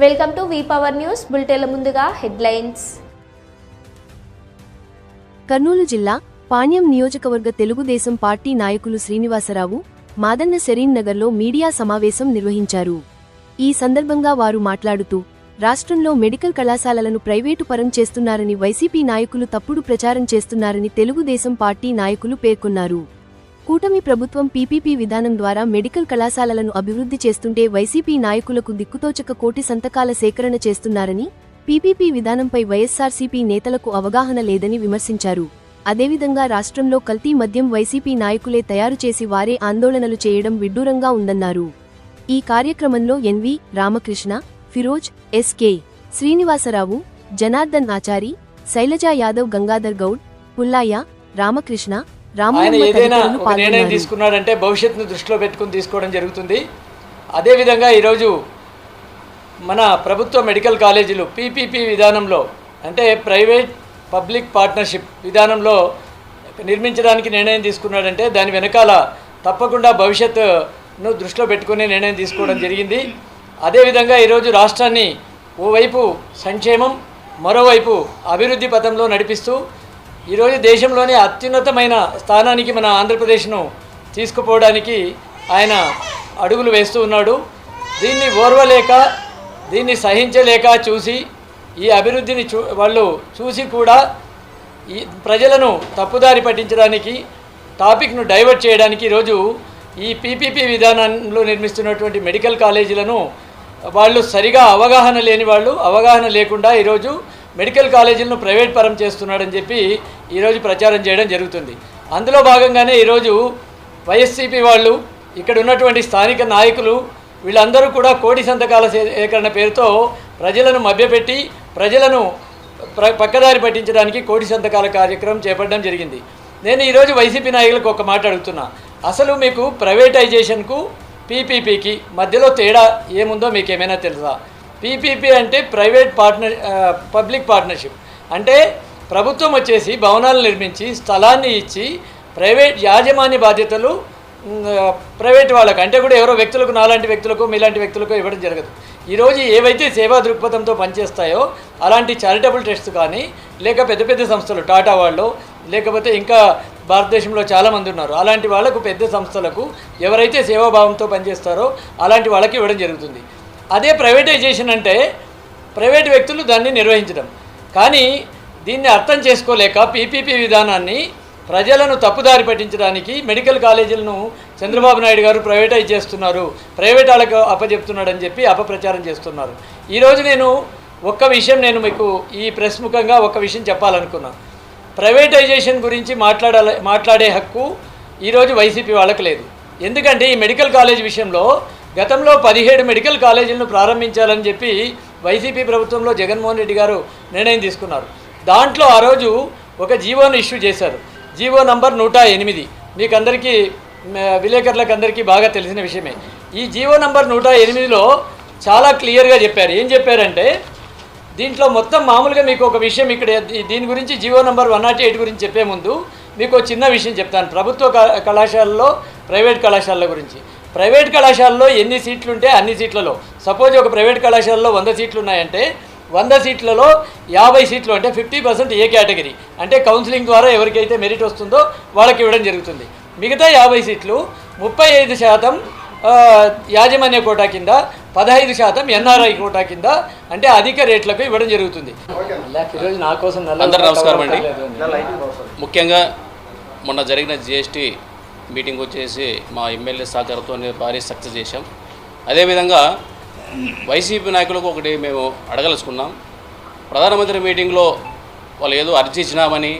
Welcome to V power news బులెటిన్ల ముందుగా headlines. Kurnool జిల్లా పాణ్యం నియోజకవర్గ తెలుగుదేశం పార్టీ నాయకులు శ్రీనివాసరావు మాదన్న సెరీన్ నగర్లో మీడియా సమావేశం నిర్వహించారు. ఈ సందర్భంగా వారు మాట్లాడుతూ రాష్ట్రంలో మెడికల్ కళాశాలలను ప్రైవేటు పరం చేస్తున్నారని వైసీపీ నాయకులు తప్పుడు ప్రచారం చేస్తున్నారని తెలుగుదేశం పార్టీ నాయకులు పేర్కొన్నారు. కూటమి ప్రభుత్వం పీపీపీ విధానం ద్వారా మెడికల్ కళాశాలలను అభివృద్ధి చేస్తుంటే వైసీపీ నాయకులకు దిక్కుతోచక కోటి సంతకాల సేకరణ చేస్తున్నారని పీపీపీ విధానంపై వైఎస్సార్సీపీ నేతలకు అవగాహన లేదని విమర్శించారు. అదేవిధంగా రాష్ట్రంలో కల్తీ మద్యం వైసీపీ నాయకులే తయారు చేసి వారే ఆందోళనలు చేయడం విడ్డూరంగా ఉందన్నారు. ఈ కార్యక్రమంలో N V Ramakrishna Firoz S K Srinivasarao Janardhan Achari Shailaja Yadav Gangadhar Goud Pullaiah Ramakrishna ఆయన ఏదైనా ఒక నిర్ణయం తీసుకున్నాడంటే భవిష్యత్తును దృష్టిలో పెట్టుకుని తీసుకోవడం జరుగుతుంది. అదేవిధంగా ఈరోజు మన ప్రభుత్వ మెడికల్ కాలేజీలు పీపీపీ విధానంలో అంటే ప్రైవేట్ పబ్లిక్ పార్ట్నర్షిప్ విధానంలో నిర్మించడానికి నిర్ణయం తీసుకున్నాడంటే దాని వెనకాల తప్పకుండా భవిష్యత్తును దృష్టిలో పెట్టుకుని నిర్ణయం తీసుకోవడం జరిగింది. అదేవిధంగా ఈరోజు రాష్ట్రాన్ని ఓవైపు సంక్షేమం మరోవైపు అభివృద్ధి పథంలో నడిపిస్తూ ఈరోజు దేశంలోనే అత్యున్నతమైన స్థానానికి మన ఆంధ్రప్రదేశ్ను తీసుకుపోవడానికి ఆయన అడుగులు వేస్తూ ఉన్నాడు. దీన్ని ఓర్వలేక దీన్ని సహించలేక చూసి ఈ అభివృద్ధిని చూ వాళ్ళు చూసి కూడా ఈ ప్రజలను తప్పుదారి పట్టించడానికి టాపిక్ను డైవర్ట్ చేయడానికి ఈరోజు ఈ పీపీపీ విధానంలో నిర్మిస్తున్నటువంటి మెడికల్ కాలేజీలను వాళ్ళు సరిగా అవగాహన లేని వాళ్ళు అవగాహన లేకుండా ఈరోజు మెడికల్ కాలేజీలను ప్రైవేట్ పరం చేస్తున్నాడని చెప్పి ఈరోజు ప్రచారం చేయడం జరుగుతుంది. అందులో భాగంగానే ఈరోజు వైఎస్సీపీ వాళ్ళు ఇక్కడ ఉన్నటువంటి స్థానిక నాయకులు వీళ్ళందరూ కూడా కోటి సంతకాల సేకరణ పేరుతో ప్రజలను మభ్యపెట్టి ప్రజలను ప్ర పక్కదారి పట్టించడానికి కోటి సంతకాల కార్యక్రమం చేపట్టడం జరిగింది. నేను ఈరోజు వైసీపీ నాయకులకు ఒక మాట అడుగుతున్నా. అసలు మీకు ప్రైవేటైజేషన్కు పీపీపీకి మధ్యలో తేడా ఏముందో మీకు ఏమైనా తెలుసా? పీపీపీ అంటే ప్రైవేట్ పార్ట్నర్ పబ్లిక్ పార్ట్నర్షిప్. అంటే ప్రభుత్వం వచ్చేసి భవనాలు నిర్మించి స్థలాన్ని ఇచ్చి ప్రైవేట్ యాజమాన్య బాధ్యతలు ప్రైవేట్ వాళ్ళకు అంటే కూడా ఎవరో వ్యక్తులకు నాలాంటి వ్యక్తులకు మీలాంటి వ్యక్తులకు ఇవ్వడం జరగదు. ఈరోజు ఏవైతే సేవా దృక్పథంతో పనిచేస్తాయో అలాంటి చారిటబుల్ ట్రస్ట్ కానీ లేక పెద్ద పెద్ద సంస్థలు టాటా వాళ్ళు లేకపోతే ఇంకా భారతదేశంలో చాలామంది ఉన్నారు అలాంటి వాళ్ళకు పెద్ద సంస్థలకు ఎవరైతే సేవాభావంతో పనిచేస్తారో అలాంటి వాళ్ళకి ఇవ్వడం జరుగుతుంది. అదే ప్రైవేటైజేషన్ అంటే ప్రైవేట్ వ్యక్తులు దాన్ని నిర్వహించడం. కానీ దీన్ని అర్థం చేసుకోలేక పీపీపీ విధానాన్ని ప్రజలను తప్పుదారి పట్టించడానికి మెడికల్ కాలేజీలను చంద్రబాబు నాయుడు గారు ప్రైవేటైజ్ చేస్తున్నారు. ప్రైవేట్ వాళ్ళకు అప్పచెప్తున్నాడని చెప్పి అపప్రచారం చేస్తున్నారు. ఈరోజు నేను ఒక్క విషయం నేను మీకు ఈ ప్రెస్ ముఖంగా ఒక విషయం చెప్పాలనుకున్నాను ప్రైవేటైజేషన్ గురించి మాట్లాడాల మాట్లాడే హక్కు ఈరోజు వైసీపీ వాళ్ళకి లేదు. ఎందుకంటే ఈ మెడికల్ కాలేజ్ విషయంలో గతంలో పదిహేడు మెడికల్ కాలేజీలను ప్రారంభించాలని చెప్పి వైసీపీ ప్రభుత్వంలో జగన్మోహన్ రెడ్డి గారు నిర్ణయం తీసుకున్నారు. దాంట్లో ఆ రోజు ఒక జీవోను ఇష్యూ చేశారు. జీవో నంబర్ నూట ఎనిమిది. మీకు అందరికీ విలేకరులకు అందరికీ బాగా తెలిసిన విషయమే. ఈ జీవో నంబర్ నూట ఎనిమిదిలో చాలా క్లియర్గా చెప్పారు. ఏం చెప్పారంటే దీంట్లో మొత్తం మామూలుగా మీకు ఒక విషయం ఇక్కడ దీని గురించి G O number one naught eight గురించి చెప్పే ముందు మీకు చిన్న విషయం చెప్తాను. ప్రభుత్వ క- కళాశాలలో ప్రైవేట్ కళాశాలల గురించి. ప్రైవేట్ కళాశాలలో ఎన్ని సీట్లు ఉంటే అన్ని సీట్లలో. సపోజ్ ఒక ప్రైవేట్ కళాశాలలో వంద సీట్లు ఉన్నాయంటే వంద సీట్లలో యాభై సీట్లు అంటే ఫిఫ్టీ పర్సెంట్ ఏ కేటగిరీ. అంటే కౌన్సిలింగ్ ద్వారా ఎవరికైతే మెరిట్ వస్తుందో వాళ్ళకి ఇవ్వడం జరుగుతుంది. మిగతా యాభై సీట్లు ముప్పై ఐదు శాతం ఆ, యాజమాన్య కోటా కింద పదహైదు శాతం ఎన్ఆర్ఐ కోటా కింద అంటే అధిక రేట్లకు ఇవ్వడం జరుగుతుంది. ఈరోజు నా కోసం నల్ల అందరూ నమస్కారం అండి. ముఖ్యంగా మొన్న జరిగిన జిఎస్టీ మీటింగ్ వచ్చేసి మా ఎమ్మెల్యే సహకారంతో భారీ సక్సెస్ చేశాం. అదేవిధంగా వైసీపీ నాయకులకు ఒకటి మేము అడగలుచుకున్నాం ప్రధానమంత్రి మీటింగ్లో వాళ్ళు ఏదో అర్జీ ఇచ్చినామని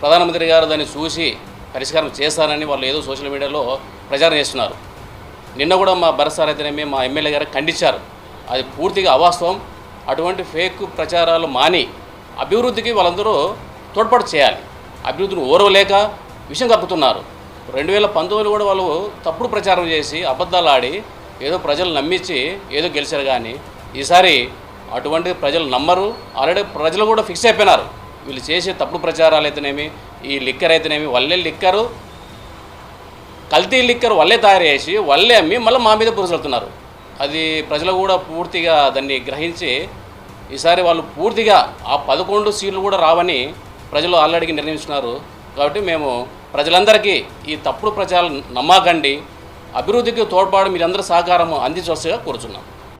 ప్రధానమంత్రి గారు దాన్ని చూసి పరిష్కారం చేస్తారని వాళ్ళు ఏదో సోషల్ మీడియాలో ప్రచారం చేస్తున్నారు. నిన్న కూడా మా భరసార్ అయితేనేమి మా ఎమ్మెల్యే గారు ఖండించారు. అది పూర్తిగా అవాస్తవం. అటువంటి ఫేక్ ప్రచారాలు మాని అభివృద్ధికి వాళ్ళందరూ తోడ్పాటు చేయాలి. అభివృద్ధిని ఓరవలేక విషయం కప్పుతున్నారు. రెండు వేల పంతొమ్మిది కూడా వాళ్ళు తప్పుడు ప్రచారం చేసి అబద్ధాలు ఆడి ఏదో ప్రజలు నమ్మించి ఏదో గెలిచారు కానీ ఈసారి అటువంటి ప్రజలు నమ్మరు. ఆల్రెడీ ప్రజలు కూడా ఫిక్స్ అయిపోయినారు. వీళ్ళు చేసే తప్పుడు ప్రచారాలు అయితేనేమి ఈ లిక్కర్ అయితేనేమి వాళ్ళే లిక్కరు. కల్తీ లిక్కర్ వల్లే తయారు చేసి వల్లే అమ్మి మళ్ళీ మా మీద పురుసెళ్తున్నారు అది ప్రజలు కూడా పూర్తిగా దాన్ని గ్రహించి ఈసారి వాళ్ళు పూర్తిగా ఆ పదకొండు సీట్లు కూడా రావని ప్రజలు ఆల్రెడీ నిర్ణయించున్నారు కాబట్టి మేము ప్రజలందరికీ ఈ తప్పుడు ప్రచారం నమ్మకండి. అభివృద్ధికి తోడ్పాటు మీరందరూ సహకారం అందించవలసిగా కోరుచున్నాం.